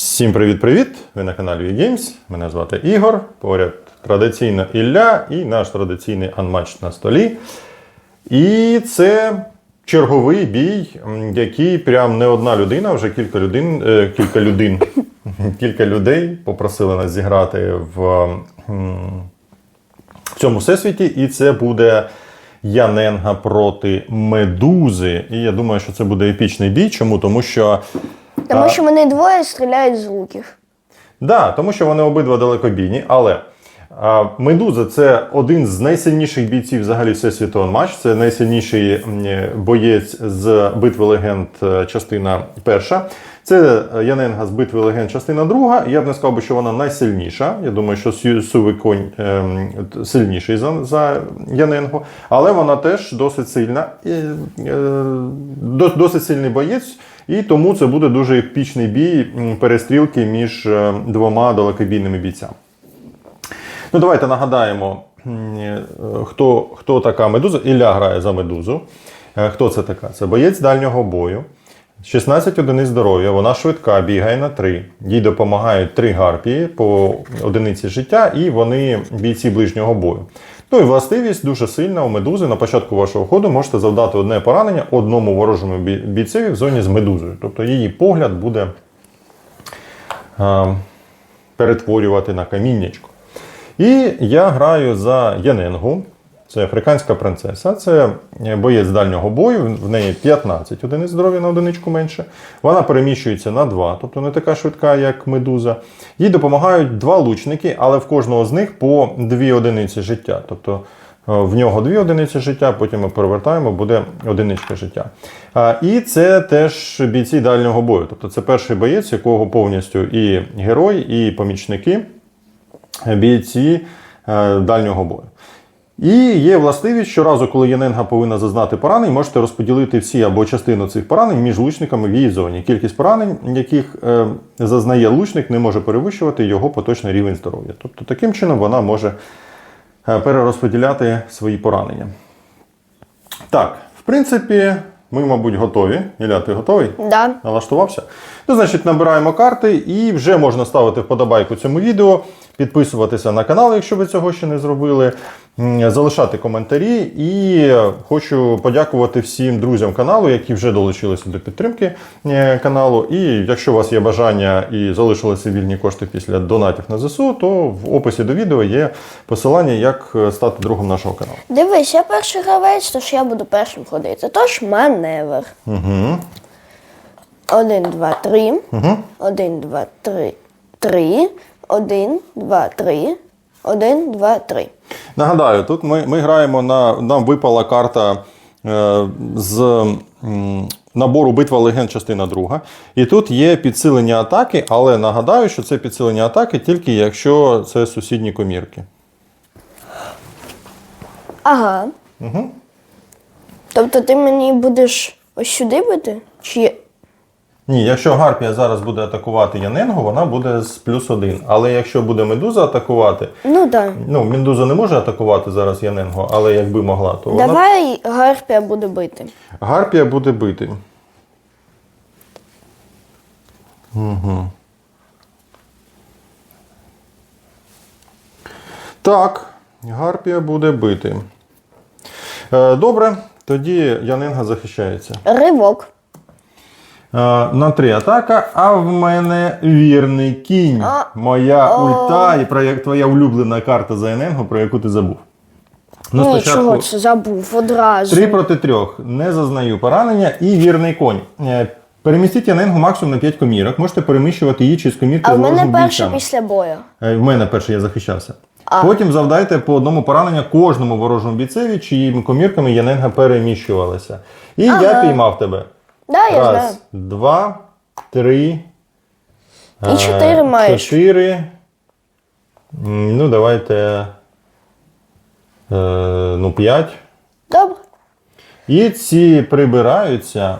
Всім привіт-привіт! Ви на каналі VGames. Мене звати Ігор. Поряд традиційно Ілля і наш традиційний анматч на столі. І це черговий бій, який прям не одна людина, вже кілька людей, кілька людей, кілька людей попросили нас зіграти в, в цьому всесвіті. І це буде Яненга проти Медузи. І я думаю, що це буде епічний бій. Чому? Тому що. Тому що вони двоє стріляють з луків. Да, тому що вони обидва далекобійні, але а, Медуза це один з найсильніших бійців взагалі всесвіту матч. Це найсильніший боєць з битви легенд е, частина перша. Це е, Яненга з битви легенд частина друга. Я б не сказав, би, що вона найсильніша. Я думаю, що Сю- Сувиконь ем, сильніший за, за Яненгу, але вона теж досить сильна, е, е, досить сильний боєць. І тому це буде дуже епічний бій перестрілки між е, двома далекобійними бійцями. Ну, давайте нагадаємо, е, хто, хто така медуза. Ілля грає за медузу. Е, Хто це така? Це боєць дальнього бою. 16 одиниць здоров'я, вона швидка, бігає на 3. Їй допомагають 3 гарпії по одиниці життя, і вони бійці ближнього бою. Ну і властивість дуже сильна у медузи. На початку вашого ходу можете завдати одне поранення одному ворожому бійцеві в зоні з медузою. Тобто її погляд буде е, перетворювати на каміннячко. І я граю за Яненгу. Це африканська принцеса, це боєць дальнього бою, в неї 15 одиниць здоров'я на одиничку менше. Вона переміщується на 2, тобто не така швидка, як медуза. Їй допомагають два лучники, але в кожного з них по 2 одиниці життя. Тобто е, в нього 2 одиниці життя, потім ми перевертаємо, буде одиничка життя. І це теж бійці дальнього бою. Тобто це перший боєць, якого повністю і герой, і помічники бійці е, дальнього бою. І є властивість, щоразу, коли Яненга повинна зазнати поранень, можете розподілити всі або частину цих поранень між лучниками в її зоні. Кількість поранень, яких е, зазнає лучник, не може перевищувати його поточний рівень здоров'я. Тобто таким чином вона може е, перерозподіляти свої поранення. Так, в принципі, ми, мабуть, готові. Ілля, ти готовий? Да. Налаштувався? Ну, значить, набираємо карти і вже можна ставити вподобайку цьому відео, підписуватися на канал, якщо ви цього ще не зробили, залишати коментарі. І хочу подякувати всім друзям каналу, які вже долучилися до підтримки е, каналу. І якщо у вас є бажання і залишилися вільні кошти після донатів на ЗСУ, то в описі до відео є посилання, як е, стати другом нашого каналу. Дивись, я перший гравець, тож я буду першим ходити. Тож маневр. Угу. Один, два, три. Один, два, три. Три. Один, два, три. Один, два, три. Нагадаю, тут ми, ми граємо на. Нам випала карта е, з м, набору Битва легенд, частина друга. І тут є підсилення атаки, але нагадаю, що це підсилення атаки тільки якщо це сусідні комірки. Ага. Угу. Тобто ти мені будеш ось сюди бити? Чи. Ні, якщо Гарпія зараз буде атакувати Яненгу, вона буде з плюс один. Але якщо буде Медуза атакувати, Ну так. ну Медуза не може атакувати зараз Яненгу, але якби могла, то вона Давай Гарпія буде бити. Гарпія буде бити. Угу. Так, Гарпія буде бити. Е, добре, тоді Яненга захищається. Ривок. Е, на три атака, а в мене вірний кінь. Моя ульта і про твоя улюблена карта за Яненгу, про яку ти забув. Ну, Ні, чого це забув одразу. Три проти трьох. Не зазнаю поранення і вірний конь. Е, Перемістіть Яненгу максимум на 5 комірок. Можете переміщувати її через комірки А з в мене перший після бою. Е, В мене перший я захищався. А. Потім завдайте по одному поранення кожному ворожому бійцеві, чиїми комірками Яненга переміщувалася. І я піймав тебе. Да, я знаю. Два, три. І е, чотири маєш. Чотири. Ну, давайте. Е, ну, п'ять. Добре. І ці прибираються,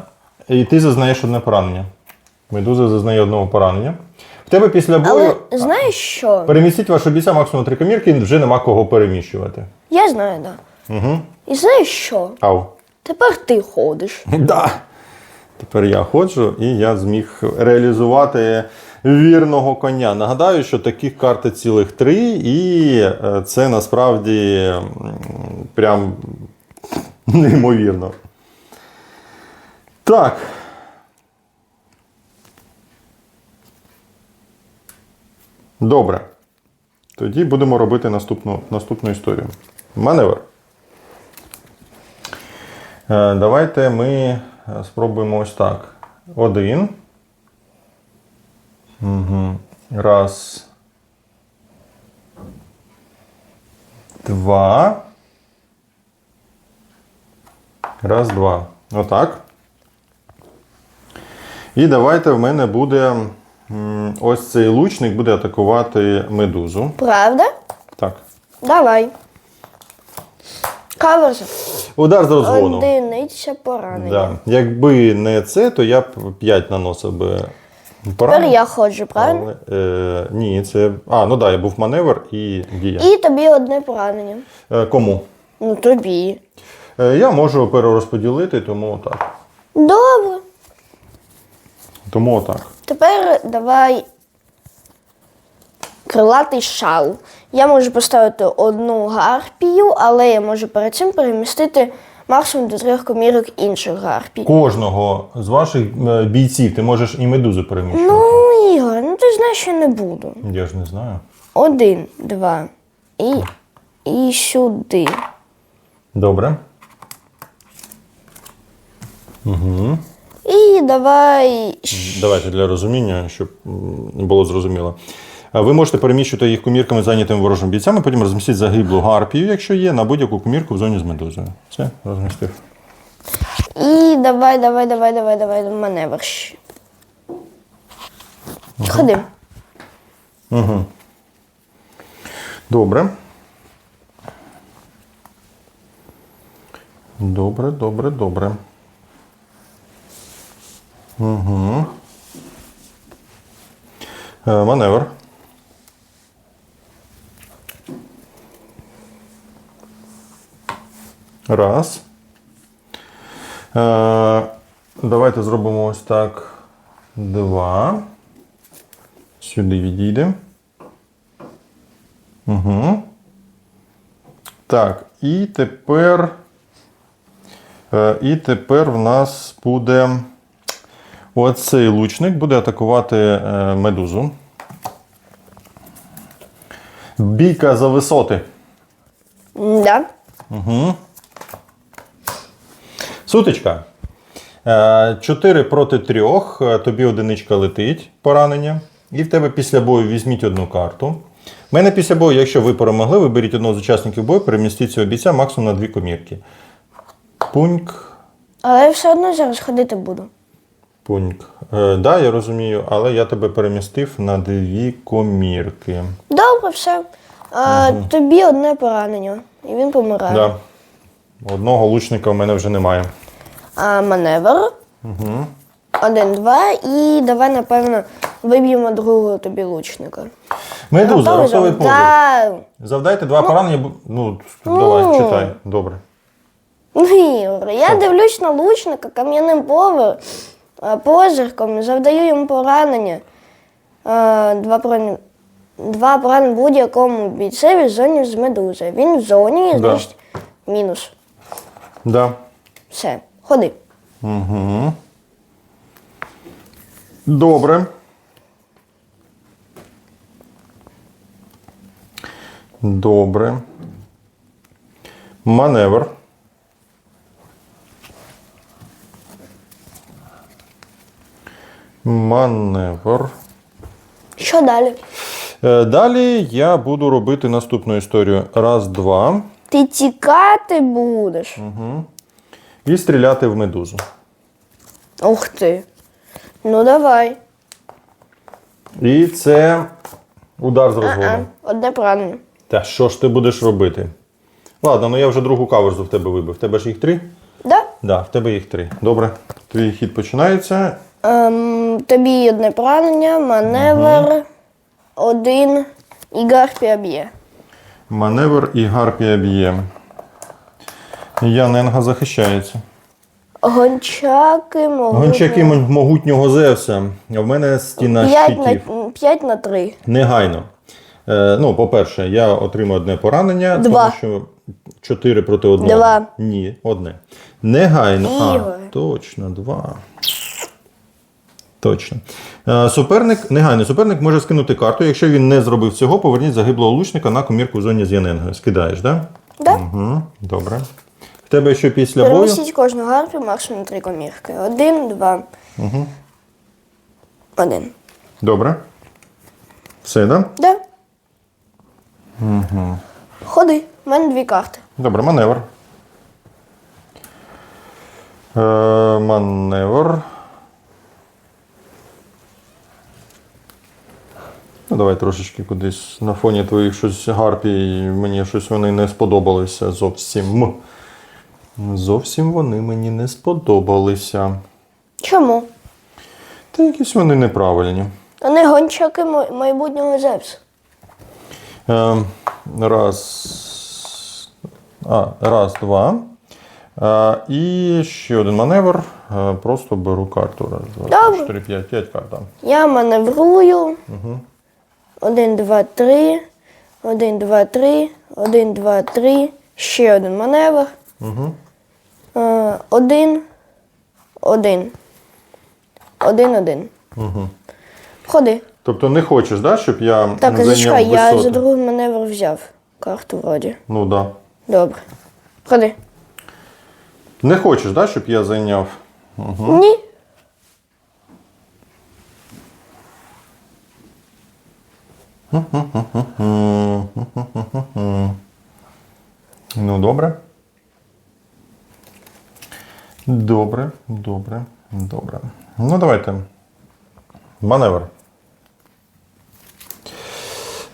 і ти зазнаєш одне поранення. Медуза зазнає одного поранення. В тебе після бою. Але знаєш що? Перемістіть вашого бійця максимум три комірки, вже нема кого переміщувати. Я знаю, так. Да. Угу. І знаєш що? Ау. Тепер ти ходиш. Да. Тепер я ходжу і я зміг реалізувати вірного коня. Нагадаю, що таких карт цілих три, і е, це насправді прям неймовірно. Так. Добре. Тоді будемо робити наступну, наступну історію. Маневр. Е, Давайте ми спробуємо ось так. Один. Угу. Раз. Два. Раз, два. Отак. І давайте в мене буде ось цей лучник буде атакувати медузу. Правда? Так. Давай. Каверс. Удар з розгону. Одиниця поранення. Да. Якби не це, то я б 5 наносив би Тепер я ходжу, правильно? Але, е, ні, це. А, ну так, да, був маневр і дія. І тобі одне поранення. Е, кому? Ну тобі. Е, я можу перерозподілити, тому так. Добре. Тому отак. Тепер давай крилатий шал. Я можу поставити одну гарпію, але я можу перед цим перемістити максимум до трьох комірок інших гарпій. Кожного з ваших е, бійців ти можеш і медузу переміщувати. Ну, Ігор, ну ти знаєш, що не буду. Я ж не знаю. Один, два. І, і сюди. Добре. І давай. Давайте для розуміння, щоб м, було зрозуміло. Ви можете переміщувати їх комірками, зайнятими ворожими бійцями, потім розмістіть загиблу гарпію, якщо є, на будь-яку комірку в зоні з медузою. Все, розмістив. І давай, давай, давай, давай, давай, маневр. Ходи. Добре. Добре, добре, добре. Угу. Маневр. Раз. Е, давайте зробимо ось так. Два. Сюди відійдемо. Угу. Так, і тепер. е, І тепер в нас буде. Оцей лучник буде атакувати е, медузу. Бійка за висоти. Да. Сутичка. 4 проти 3. Тобі одиничка летить поранення. І в тебе після бою візьміть одну карту. У мене після бою, якщо ви перемогли, виберіть одного з учасників бою, перемістіть цього бійця максимум на дві комірки. Пуньк. Але я все одно зараз ходити буду. Пуньк. Е, да, я розумію, але я тебе перемістив на дві комірки. Добре, все. А, Тобі одне поранення. І він помирає. Да. Одного лучника в мене вже немає. А маневр. Угу. Один, два. І давай, напевно, виб'ємо другого тобі лучника. Медуза, Готовий подив. Да. Завдайте два поранення. бу- Ну, давай, Ну. читай. Добре. Ну, Ігор, я дивлюсь на лучника кам'яним повер, позирком, завдаю йому поранення. А, Два поранення. Два поранення будь-якому бійцеві в зоні з медузи. Він в зоні, Да. значить, мінус. Да. Все, ходи. Добре. Добре. Маневр. Маневр. Що далі? Е, Далі я буду робити наступну історію. Раз, два. Ти тікати будеш. І стріляти в медузу. Ух ти. Ну давай. І це удар з розгону. одне поранення. Та що ж ти будеш робити? Ладно, ну я вже другу каверзу в тебе вибив. В тебе ж їх три? Да? Да, в тебе їх три. Добре. Твій хід починається. Ем, тобі одне поранення, маневр, один і гарпія б'є. Маневр і гарпія б'є. Яненга захищається. Гончаки, могутні. Гончаки могутнього Зевса. А в мене стіна 5 щитів. на, 5 на 3. Негайно. Е, ну, по-перше, я отримав одне поранення, Два. тому що 4 проти одного. Два. Ні, одне. Негайно. Ігор. А, точно, два. Точно. Е, суперник, негайний суперник може скинути карту. Якщо він не зробив цього, поверніть загиблого лучника на комірку в зоні з Яненгою. Скидаєш, так? Да? Угу, добре. В тебе що після бою? Перемістіть кожну гарпію максимум 3 комірки. Один, два. Угу. Один. Добре. Все, так? Да? Да. Угу. Ходи, в мене дві карти. Добре, маневр. Е, маневр. Ну, давай трошечки кудись на фоні твоїх щось гарпій. Мені щось вони не сподобалися зовсім. Зовсім вони мені не сподобалися. Чому? Та якісь вони неправильні. Вони гончаки майбутнього Зевса. Е, раз. А, раз, два. Е, і ще один маневр. Е, просто беру карту. Раз, два, три, чотири, п'ять, п'ять карт. Я маневрую. Один, два, три. Один, два, три. Один, два, три. Ще один маневр. Угу. Е, Один. Один. Один, один. Угу. Ходи. Тобто не хочеш, да, щоб я Так, зайняв зачекай, я висоту? за другий маневр взяв карту вроді. Ну да. Добре. Ходи. Не хочеш, да, щоб я зайняв. Ні. Ну, добре. Добре, добре, добре. Ну, давайте. Маневр.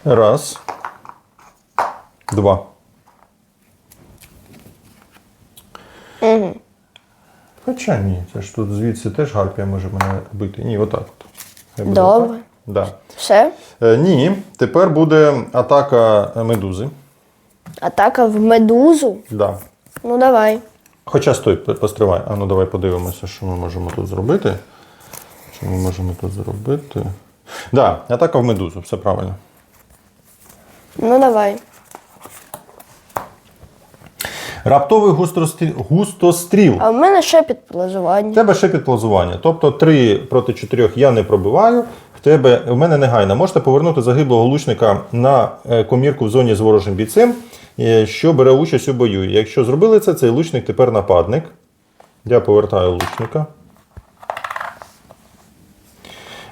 Раз. Два. Угу. Хоча ні, це ж тут звідси теж гарпія може мене бити. Ні, отак. от. Добре. Да. Все. Е, ні, тепер буде атака медузи. Атака в медузу. Да. Ну давай. Хоча стой, постривай. А ну давай подивимося, що ми можемо тут зробити. Що ми можемо тут зробити? Да, атака в медузу, все правильно. Ну давай. Раптовий густростріл. густостріл. А в мене ще В підплазування. тебе ще підплазування. Тобто 3 проти 4 я не пробиваю. В тебе в мене негайно. Можете повернути загиблого лучника на е, комірку в зоні з ворожим бійцем, е, що бере участь у бою. Якщо зробили це, цей лучник тепер нападник. Я повертаю лучника.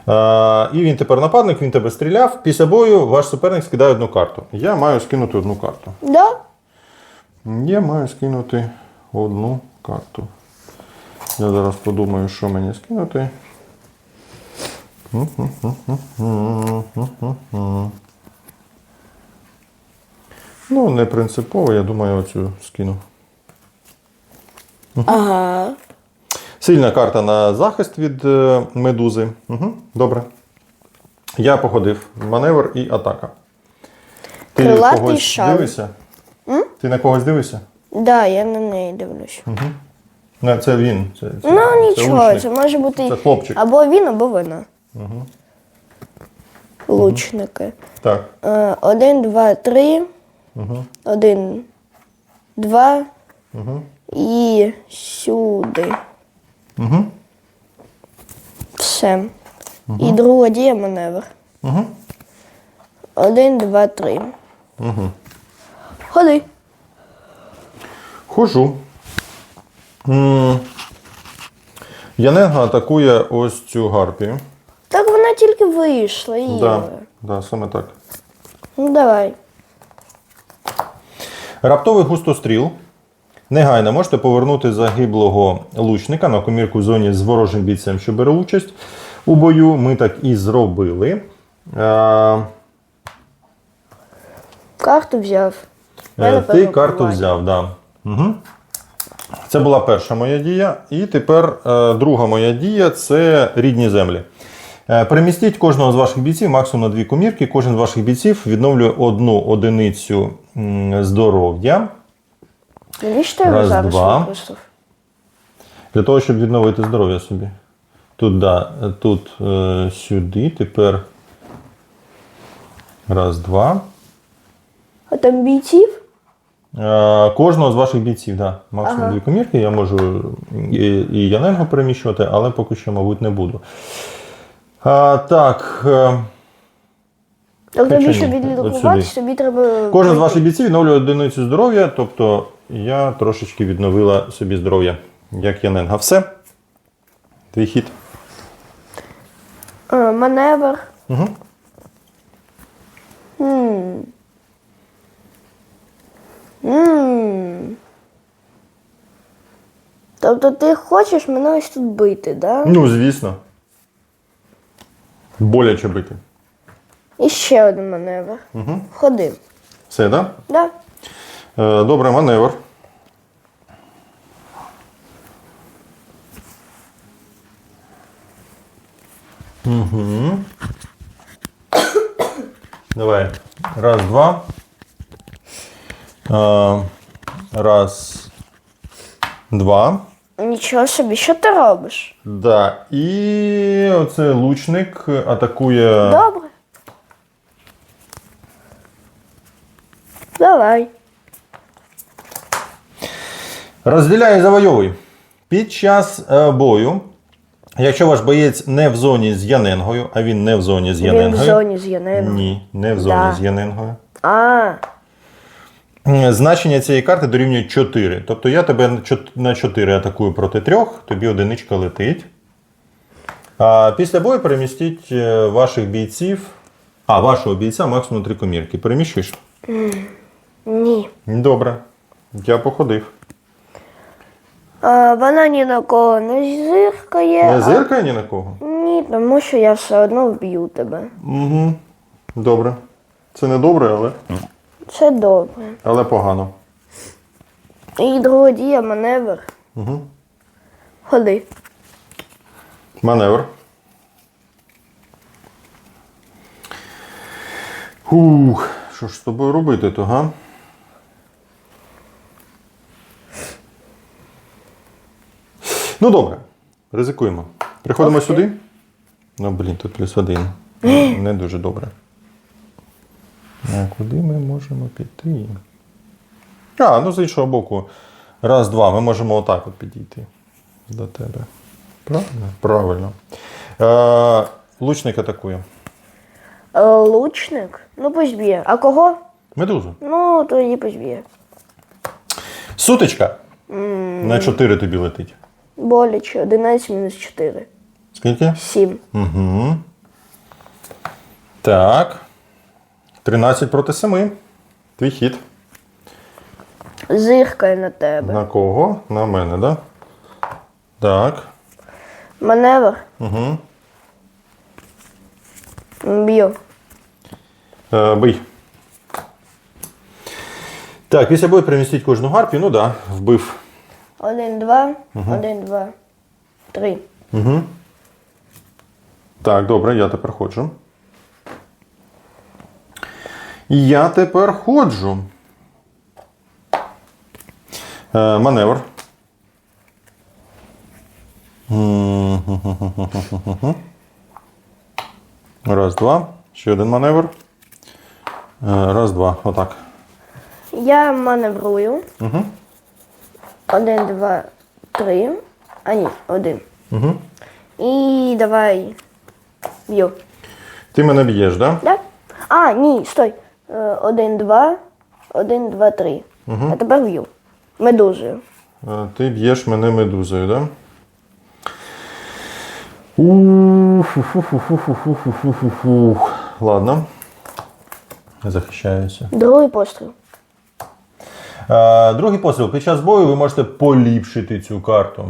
А, і він тепер нападник, він тебе стріляв. Після бою ваш суперник скидає одну карту. Я маю скинути одну карту. Да? Я маю скинути одну карту. Я зараз подумаю, що мені скинути. Ну, не принципово, я думаю, оцю скину. Ага. Сильна карта на захист від е, медузи. Угу, добре. Я походив. Маневр і атака. Ти Крилатий когось шар. дивишся? Ти на когось дивишся? Да, я на неї дивлюсь. Не, це він. Це, це, Ну нічого, це може бути Це хлопчик. або він, або вона. Лучники. Так. Е, Один, два, три. Один, два. І сюди. Угу. Все. І друга дія маневр. Угу. Один, два, три. Угу. Ходи. Хожу. М, Яненга атакує ось цю гарпію. Так вона тільки вийшла. Ігор. Да, да, саме так. Ну давай. Раптовий густостріл. Негайно можете повернути загиблого лучника на комірку в зоні з ворожим бійцем, що бере участь у бою. Ми так і зробили. Е, Карту взяв. Е, Ти карту взяв, да. Угу. Це була перша моя дія. І тепер е, друга моя дія це рідні землі. Е, перемістіть кожного з ваших бійців максимум на дві комірки. Кожен з ваших бійців відновлює одну одиницю здоров'я. Навіщо я Раз, два. Для того, щоб відновити здоров'я собі. Тут, да, тут е, сюди, тепер. Раз, два. Там бійців? Е, Кожного з ваших бійців, да. максимум Ага. дві комірки. Я можу і, і Яненго переміщувати, але поки що, мабуть, не буду. А, так. е, ні, от відлікувати, сюди. тобі треба. Кожен з ваших бійців відновлює одиницю здоров'я, тобто я трошечки відновила собі здоров'я, як Яненга. Все. Твій хід. А, маневр. Угу. М. М. Тобто ти хочеш мене ось тут бити, да? Ну, звісно. Боляче бити. І ще один маневр. Угу. Ходи. Все, так? Да? Да? Е, добре, маневр. Угу. Давай. Раз, два. Е, раз, два. Нічого собі, що ти робиш? Да. І оце лучник атакує. Добре. Давай. Розділяй і завойовуй. Під час е, бою, якщо ваш боєць не в зоні з Яненгою, а він не в зоні з Він в зоні з Яненом. Ні, не в зоні Да. з Яненгою. А, Значення цієї карти дорівнює 4. Тобто я тебе на 4 атакую проти 3, тобі одиничка летить. А після бою перемістіть е, ваших бійців. А, вашого бійця максимум 3 комірки. Переміщуєш? ні. Добре. Я походив. А, вона ні на кого не зиркає. Не а- зиркає ні на кого? Ні, тому що я все одно вб'ю тебе. Угу. Добре. Це не добре, але, Це добре. але погано. І друга дія маневр. Угу. Ходи. Маневр. Ух, що ж з тобою робити то, га? Ну добре, ризикуємо. Приходимо сюди. Ну, блін, тут плюс один. Не дуже добре. А куди ми можемо піти? А, ну з іншого боку. Раз, два. Ми можемо отак от підійти до тебе. Правильно? Правильно. Е, лучник атакує. Е, Лучник? Ну пусть б'є. А кого? Медузу. Ну, тоді пусть б'є. Сутичка. На 4 тобі летить. Боляче. 11 мінус 4. Скільки? 7. Угу. Так. 13 проти 7. Твій хід. Зиркає на тебе. На кого? На мене, да? Так. Маневр. Угу. Б'ю. Е, бий. Так, після бою перемістіть кожну гарпію. Ну так, да, вбив. 1, 2, 1, 2, 3. Угу. Так, добре, я тепер ходжу. Я тепер ходжу. Е, маневр. Раз, два. Ще один маневр. Е, Раз, два. Отак. Я маневрую. Угу. 1, 2, 3. А ні, 1. Угу. І давай б'ю. Ти мене б'єш, так? Да? Да? А, ні, стой. 1, 2, 1, 2, 3. А тепер б'ю. Медузою. Е, Ти б'єш мене медузою, да? Ух, Ладно. Захищаюся. Другий постріл. Е, другий постріл. Під час бою ви можете поліпшити цю карту.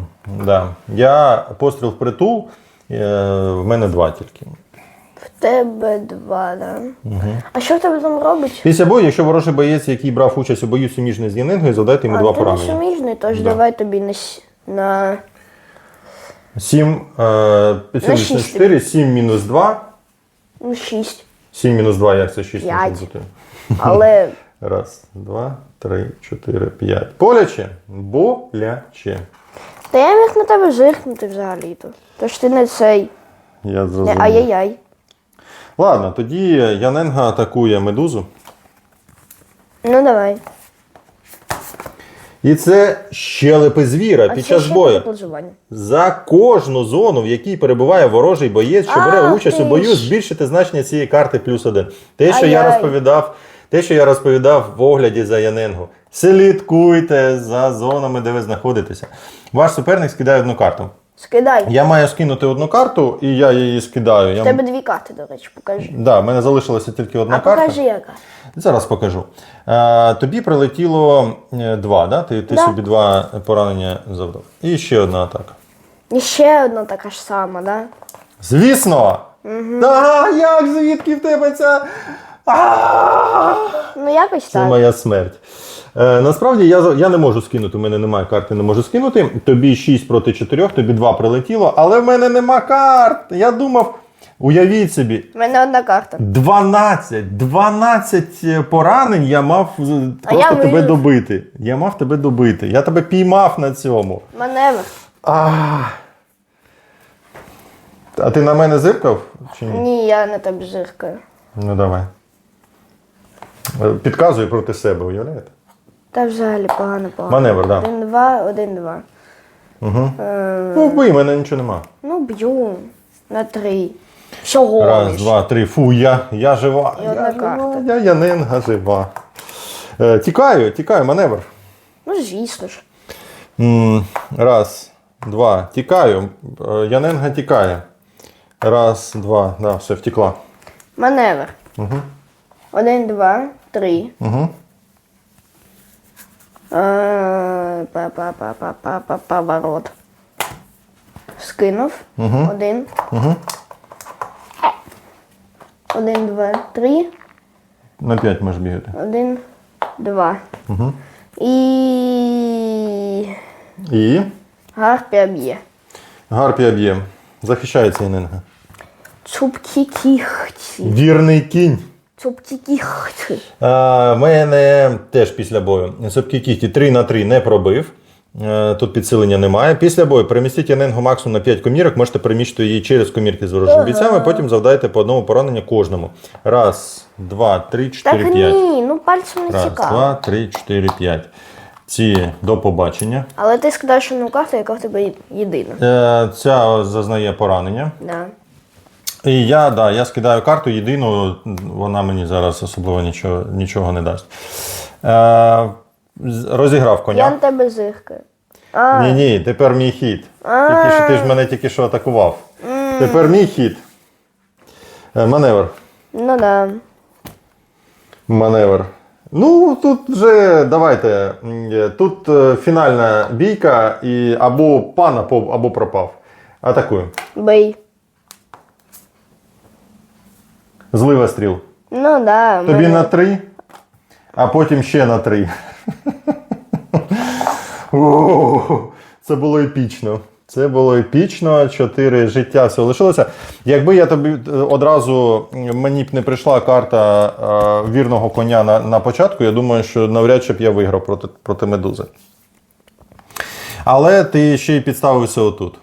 Да. Я постріл в притул, е, в мене два тільки. В тебе два, да? А що в тебе там робить? Після бою, якщо ворожий боєць, який брав участь у бою суміжний з Янингою, завдайте йому А, два ти не поранення. суміжний, тож Да. давай тобі на, с- на 7, е, 7 шість 4, 7 мінус 2. ну, 6. 7 мінус 2, як це 6 може П'ять. бути? Але Раз, два, три, чотири, п'ять. Боляче? Боляче. Та я міг на тебе зиркнути взагалі-то. Тож ти не цей. Я Не зрозумів. ай-яй-яй. Ладно, тоді Яненга атакує медузу. Ну давай. І це щелепи звіра під час бою. За кожну зону, в якій перебуває ворожий боєць, що бере участь у бою, збільшити значення цієї карти плюс один. Те, що я розповідав, те, що я розповідав в огляді за Яненгу. Слідкуйте за зонами, де ви знаходитеся. Ваш суперник скидає одну карту. Скидай. Я маю скинути одну карту, і я її скидаю. Я... У тебе дві карти, до речі, покажи. Да, в мене залишилася тільки одна А карта. покажи яка. Зараз покажу. Е, тобі прилетіло е, два, да? Ти, ти Да. собі два поранення завдав. І ще одна атака. І ще одна така ж сама, да? Звісно! Та як звідки в тебе ця? А! Ну якось Це так. моя смерть. Е, насправді я, я не можу скинути, у мене немає карти, не можу скинути. Тобі 6 проти 4, тобі 2 прилетіло, але в мене нема карт. Я думав, уявіть собі, У мене одна карта. 12, 12 поранень я мав просто я тебе добити. Я мав тебе добити. Я тебе піймав на цьому. Маневр. А, а ти на мене зиркав чи ні? Ні, я на тебе зиркаю. Ну давай. Е, Підказуй проти себе, уявляєте? Та взагалі погано погано. Маневр, да. Один, два, один, два. Угу. Е, Ну, вбий, мене нічого нема. ну, б'ю. На три. Всього. Раз, лиш. два, три. Фу, я, я жива. І одна я, карта. жива. я Яненга жива. Е, тікаю, тікаю, маневр. Ну, звісно ж. М, Раз, два. Тікаю. Е, Яненга тікає. Раз, два. Да, все, втекла. Маневр. Угу. Один, два, три. Угу. Е, Поворот. Скинув. Угу. Один. Угу. Один, два, три. На п'ять можеш бігати. Один, два. Угу. І І гарпія б'є. гарпія б'є. Захищається Яненга. Цупкі кіхті. Вірний кінь. Цупкі кіхті. А, в мене теж після бою. Сопкі кіхті 3 на 3 не пробив. Е, Тут підсилення немає. Після бою перемістіть Яненгу максимум на 5 комірок, можете переміщити її через комірки з ворожими бійцями, потім завдайте по одному пораненню кожному. Раз, два, три, чотири, п'ять. ні, ну пальцем не Раз, цікаво. два, три, чотири, п'ять. Ці до побачення. Але ти скидаєш одну карту, яка в тебе єдина. Е, Ця зазнає поранення. Да. І я, да, я скидаю карту єдину, вона мені зараз особливо нічого, нічого не дасть. Е, розіграв коня. Я на тебе зиркаю. Ні, ні, тепер мій хід. Тільки що ти ж мене тільки що атакував. Тепер мій хід. Е, Маневр. ну да. Маневр. Ну, тут вже давайте. е, Тут е, фінальна бійка, і або пан, або, або пропав. Атакую. Бей. Злива стріл. Ну да. Тобі мене- на три, а потім ще на три. Це було епічно. Це було епічно. Чотири життя все лишилося. Якби я тобі е, одразу мені б не прийшла карта е, вірного коня на, на початку, я думаю, що навряд чи б я виграв проти, проти медузи. Але ти ще й підставився отут.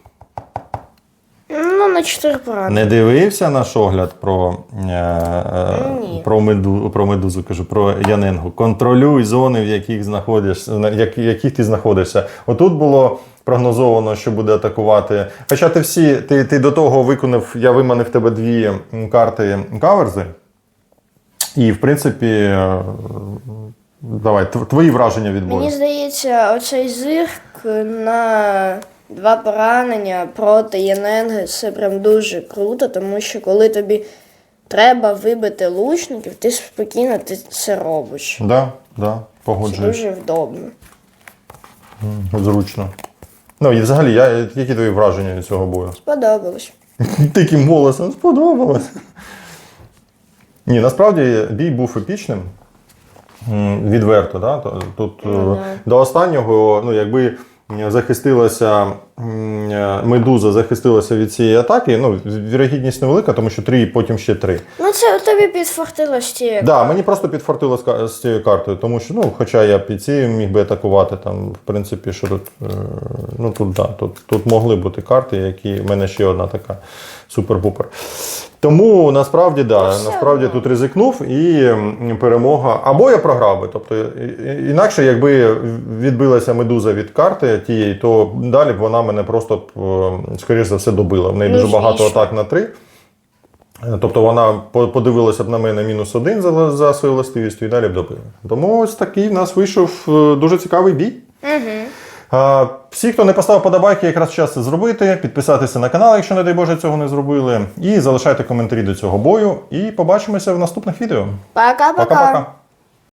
Ну, на чотири поранення. Не дивився наш огляд про, е, е, про, меду, про медузу, кажу, про Яненгу. Контролюй зони, в яких знаходишся, на як, яких ти знаходишся. Отут було прогнозовано, що буде атакувати. Хоча ти всі, ти, ти до того виконав, я виманив тебе дві карти каверзи. І, в принципі, е, давай, твої враження від бою. Мені здається, оцей зирк на два поранення проти Яненги це прям дуже круто, тому що коли тобі треба вибити лучників, ти спокійно ти це робиш. Да, да, Це погоджуюсь. дуже вдобно. Зручно. Ну і взагалі, я, які твої враження від цього бою? Сподобалось. Таким голосом сподобалось. Ні, насправді бій був епічним. М, Відверто, да? То- Тут е, Ну, до останнього, ну якби захистилася медуза, захистилася від цієї атаки. Ну, вірогідність невелика, тому що три і потім ще три. Ну це тобі підфартило ще. Так, да, мені просто підфартило з, з цією картою, тому що, ну, хоча я під цією міг би атакувати, там, в принципі, що тут, е, ну, тут, да, тут, тут могли бути карти, які в мене ще одна така супер-пупер. Тому насправді, да, все насправді тут ризикнув і перемога. Або я програв би. Тобто, інакше, якби відбилася медуза від карти тієї, то далі б вона мене просто, е, скоріш за все, добила. В неї Ну, дуже багато атак на три. Е, Тобто вона подивилася б на мене мінус один за, за свою властивістю і далі б добила. Тому ось такий в нас вийшов е, дуже цікавий бій. Угу. Всі, хто не поставив подобайки, якраз час це зробити, підписатися на канал, якщо, не дай Боже, цього не зробили. І залишайте коментарі до цього бою. І побачимося в наступних відео. Пока-пока. Пока-пока.